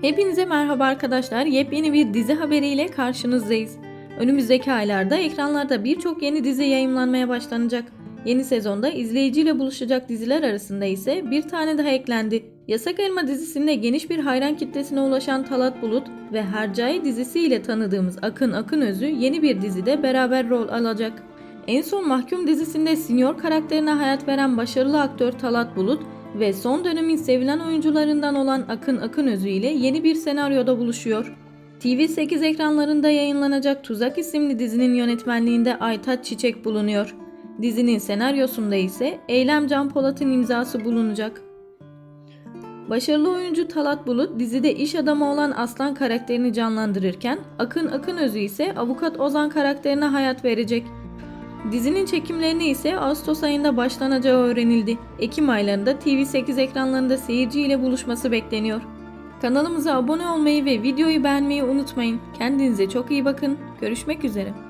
Hepinize merhaba arkadaşlar. Yepyeni bir dizi haberiyle karşınızdayız. Önümüzdeki aylarda ekranlarda birçok yeni dizi yayınlanmaya başlanacak. Yeni sezonda izleyiciyle buluşacak diziler arasında ise bir tane daha eklendi. Yasak Elma dizisinde geniş bir hayran kitlesine ulaşan Talat Bulut ve Hercai dizisiyle tanıdığımız Akın Akınözü yeni bir dizide beraber rol alacak. En son Mahkum dizisinde Sinyor karakterine hayat veren başarılı aktör Talat Bulut ve son dönemin sevilen oyuncularından olan Akın Akınözü ile yeni bir senaryoda buluşuyor. TV8 ekranlarında yayınlanacak Tuzak isimli dizinin yönetmenliğinde Aytaç Çiçek bulunuyor. Dizinin senaryosunda ise Eylem Can Polat'ın imzası bulunacak. Başarılı oyuncu Talat Bulut dizide iş adamı olan Aslan karakterini canlandırırken Akın Akınözü ise avukat Ozan karakterine hayat verecek. Dizinin çekimlerine ise Ağustos ayında başlanacağı öğrenildi. Ekim aylarında TV8 ekranlarında seyirciyle buluşması bekleniyor. Kanalımıza abone olmayı ve videoyu beğenmeyi unutmayın. Kendinize çok iyi bakın. Görüşmek üzere.